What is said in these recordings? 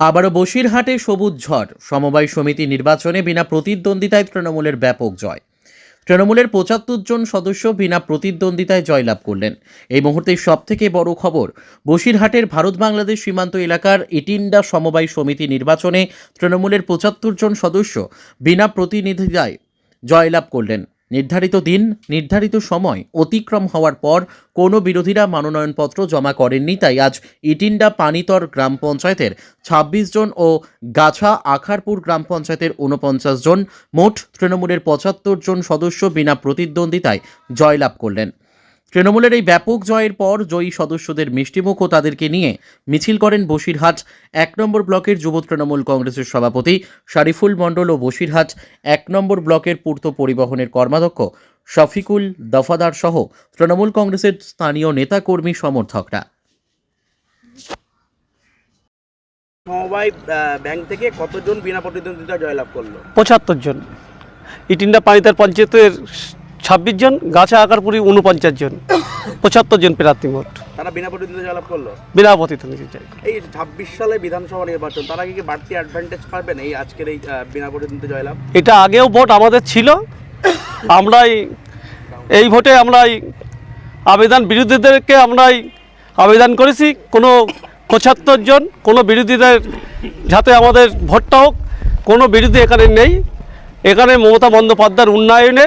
আবারও বসিরহাটে সবুজ ঝড়। সমবায় সমিতি নির্বাচনে বিনা প্রতিদ্বন্দ্বিতায় তৃণমূলের ব্যাপক জয়। তৃণমূলের পঁচাত্তর জন সদস্য বিনা প্রতিদ্বন্দ্বিতায় জয়লাভ করলেন। এই মুহূর্তে সবথেকে বড় খবর, বসিরহাটের ভারত বাংলাদেশ সীমান্ত এলাকার ইটিন্ডা সমবায় সমিতি নির্বাচনে তৃণমূলের পঁচাত্তর জন সদস্য বিনা প্রতিনিধিতায় জয়লাভ করলেন। নির্ধারিত দিন, নির্ধারিত সময় অতিক্রম হওয়ার পর কোনো বিরোধীরা মনোনয়নপত্র জমা করেননি, তাই আজ ইটিন্ডা পানিতর গ্রাম পঞ্চায়েতের ছাব্বিশ জন ও গাছা আখারপুর গ্রাম পঞ্চায়েতের উনপঞ্চাশ জন, মোট তৃণমূলের পঁচাত্তর জন সদস্য বিনা প্রতিদ্বন্দ্বিতায় জয়লাভ করলেন। তৃণমূলের এই ব্যাপক জয়ের পর জয়ী সদস্যদের মিষ্টিমুখ ও তাদেরকে নিয়ে মিছিল করেন বসিরহাট। এক নম্বর ব্লকের যুব তৃণমূল কংগ্রেসের সভাপতি শারিফুল মণ্ডল ও বসিরহাট। এক নম্বর ব্লকের পূর্ত পরিবহনের কর্মাধ্যক্ষ শফিকুল দফাদার সহ তৃণমূল কংগ্রেসের স্থানীয় নেতাকর্মী সমর্থকরা। সমবায় ব্যাংক থেকে কতজন বিনা প্রতিদ্বন্দ্বিতা জয়লাভ করল? পঁচাত্তর জন। ইটিন্ডা পানিতার পঞ্চায়েতের ছাব্বিশ জন গাছা আকারপুরি উনপঞ্চাশ জন পঁচাত্তর জন প্রার্থী মোট তারা বিনা প্রতিদ্বন্দ্বিতা জয়লাভ করল? বিনা প্রতিদ্বন্দ্বিতা এই ছাব্বিশ সালে বিধানসভা নির্বাচন তারা কি কি বাড়তি অ্যাডভান্টেজ পাবেন এই আজকের এই আহ, বিনা প্রতিদ্বন্দ্বিতা জয়লাভ? এটা আগেও ভোট আমাদের ছিল। আমরাই এই ভোটে আমরাই আবেদন বিরোধীদেরকে আমরাই আবেদন করেছি। কোনো পঁচাত্তর জন কোনো বিরোধীদের যাতে আমাদের ভোটটা হোক কোনো বিরোধী এখানে নেই। এখানে মমতা বন্দ্যোপাধ্যায়ের উন্নয়নে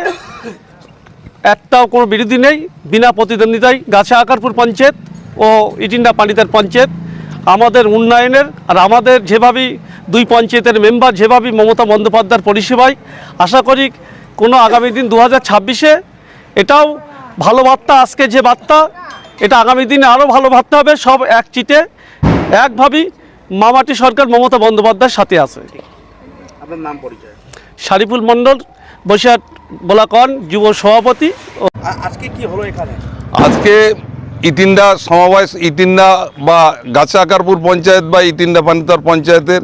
একটাও কোনো বিরোধী নেই বিনা প্রতিদ্বন্দ্বিতায় গাছা আকারপুর পঞ্চায়েত ও ইটিন্ডা পানিতার পঞ্চায়েত। আমাদের উন্নয়নের আর আমাদের যেভাবেই দুই পঞ্চায়েতের মেম্বার যেভাবেই মমতা বন্দ্যোপাধ্যায়ের পরিষেবায় আশা করি কোনো আগামী দিন দু হাজার ছাব্বিশে এটাও ভালো বার্তা আজকে যে বার্তা এটা আগামী দিনে আরও ভালো ভাবতে হবে সব এক চিটে একভাবেই মামাটি সরকার মমতা বন্দ্যোপাধ্যায়ের সাথে আছে। আপনার নাম পরিচয়? শারিফুল মণ্ডল বসিরহাট বোলাকন যুব সভাপতি আজকে কি হলো এখানে? আজকে ইটিন্ডা সমবায় ইটিন্ডা বা গাছাকারপুর পঞ্চায়েত বা ইটিন্ডা পানিতর পঞ্চায়েতের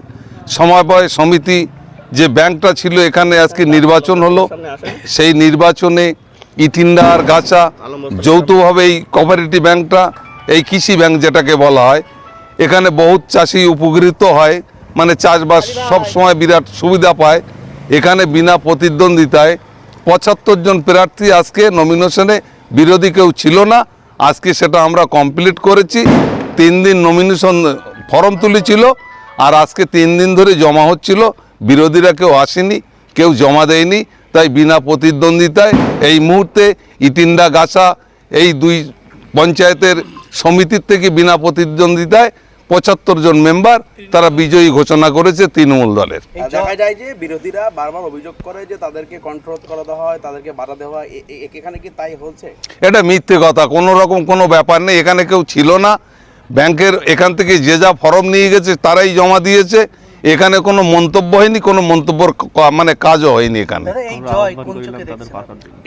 সমবায় সমিতি যে ব্যাংকটা ছিল এখানে আজকে নির্বাচন হলো। সেই নির্বাচনে ইটিন্ডা আর গাছা যৌথভাবে এই কোঅপারেটিভ ব্যাংকটা এই কৃষি ব্যাংক যেটাকে বলা হয় এখানে বহুত চাষি উপকৃত হয় মানে চাষবাস সব সময় বিরাট সুবিধা পায়। এখানে বিনা প্রতিদ্বন্দ্বিতায় পঁচাত্তর জন প্রার্থী আজকে নমিনেশনে বিরোধী কেউ ছিল না। আজকে সেটা আমরা কমপ্লিট করেছি। তিন দিন নমিনেশন ফর্ম তুলেছিল আর আজকে তিন দিন ধরে জমা হচ্ছিল। বিরোধীরা কেউ আসেনি, কেউ জমা দেয়নি। তাই বিনা প্রতিদ্বন্দ্বিতায় এই মুহূর্তে ইটিন্ডা গাছা এই দুই পঞ্চায়েতের সমিতির থেকে বিনা প্রতিদ্বন্দ্বিতায় পঁচাত্তর জন মেম্বার তারা বিজয়ী ঘোষণা করেছে তৃণমূল দলের। দেখা যায় যে বিরোধীরা বারবার অভিযোগ করে যে তাদেরকে কন্ট্রোল করা দেওয়া হয় তাদেরকে বাধা দেওয়া হয় এখানে কি তাই হচ্ছে? এটা মিথ্যে কথা কোনো রকম কোনো ব্যাপার নেই এখানে কেউ ছিল না। ব্যাংকের এখান থেকে যে যা ফর্ম নিয়ে গেছে তারাই জমা দিয়েছে। এখানে কোনো মন্তব্য হয়নি কোনো মন্তব্যর মানে কাজও হয়নি এখানে।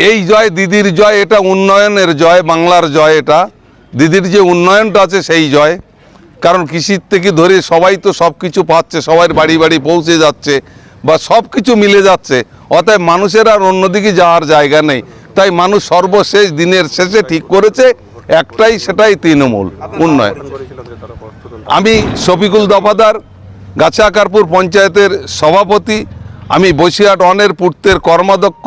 এই জয় দিদির জয় এটা উন্নয়নের জয় বাংলার জয় এটা। দিদির যে উন্নয়নটা আছে সেই জয়। কারণ কৃষির থেকে ধরে সবাই তো সব কিছু পাচ্ছে, সবার বাড়ি বাড়ি পৌঁছে যাচ্ছে বা সব কিছু মিলে যাচ্ছে, অতএব মানুষের আর অন্যদিকে যাওয়ার জায়গা নেই। তাই মানুষ সর্বশেষ দিনের শেষে ঠিক করেছে, একটাই সেটাই তৃণমূল, উন্নয়ন। আমি শফিকুল দফাদার, গাছাকারপুর পঞ্চায়েতের সভাপতি, আমি বসিরহাট অনের পূর্তের কর্মাধ্যক্ষ।